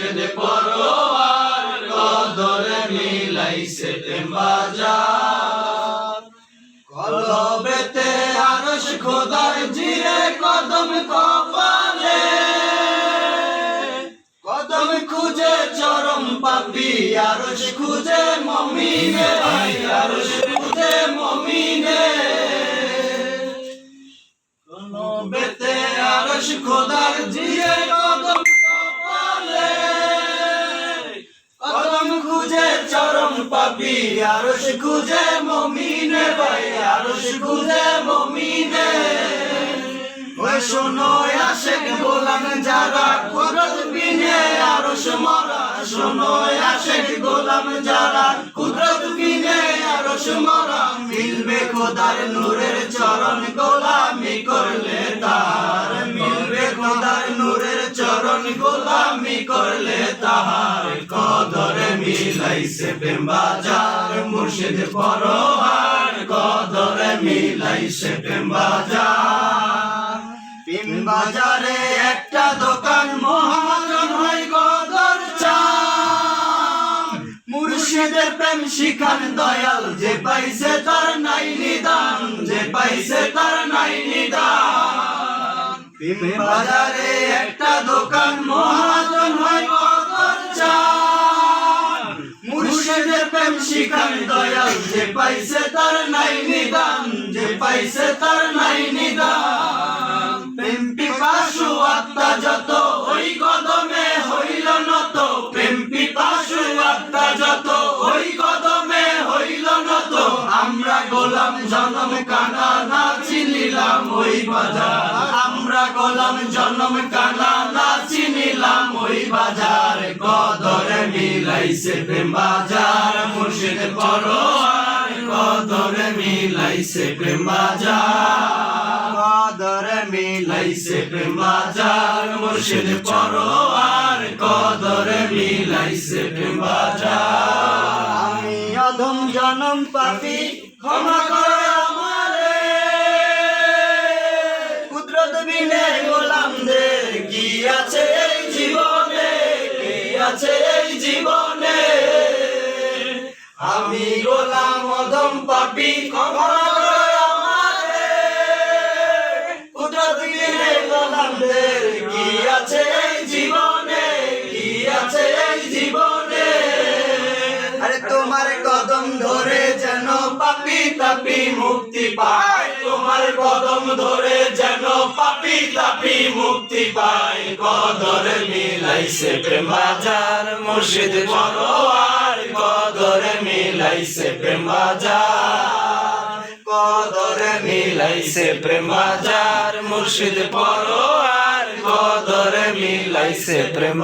মুর্শিদ পরোয়ার কদরে মিলাইছে বাজার। কলবেতে আরশ খোদার জিরে কদম কপালে, কদম খুঁজে চরম পাপি, আরশ খুঁজে মমিনে আরশ খুঁজে মমিনে। কলবেতে আরশ খোদার জিরে কদম পাপি আরশ খুঁজে মমিনে ভাই, আরশ খুঁজে মমিনে। শোনো আশেক গোলাম, যারা কুদরত বিনে আরশ মরা। শোনো আশেক গোলাম, যারা কুদরত বিনে আরশ মরা। মিলবে খোদার নূরের চরণ গোলামি করলে। চরণ গোলামি করলে তাহার কদরে মিলাইছে প্রেম বাজার মুর্শিদ পরোহার কদরে মিলাইছে প্রেম বাজার প্রেম বাজারে একটা দোকান মহাজন হয় কদর মুর্শিদের প্রেম শিখান দয়াল, যে পাইছে তার নাই নিদান, যে পাইছে তার নাই নিদান। বাজারে একটা দোকান মহাজন হয় কদর চান। মুর্শিদের প্রেম শিখান দয়াল, যে পাইছে তার নাই নিদান, যে পাইছে তার নাই নিদান। জনম কানা না ওই বাজার। আমরা গোলাম জনম কানা ওই বাজার। কদরে মিলাইছে প্রেম বাজার, মুর্শিদ কদরে মিলাইছে প্রেম বাজার। কদরে মিলাইছে প্রেম বাজার, মুর্শিদ পরোয়ার। কদরে মিলাইছে প্রেম বাজার। আমি অধম জনম পাপি, ক্ষমা করে। আমি গোলাম অধম পাপি, ক্ষমা করে আমারে কুদরত বিনে গোলামদের, কি আছে এই জীবনে? কি আছে এই জীবনে? আরে তোমার কদম ধরে যেন পাপি তাপি মুক্তি পায়। তোমার কদম ধরে যেন পাপি তাপি মুক্তি পায়। কদরে মিলাইছে প্রেম বাজার, মুর্শিদ কদরে মিলাইছে প্রেম বাজার। কদরে মিলাইছে প্রেম বাজার। মুর্শিদ পরোয়ার কদরে মিলাইছে প্রেম.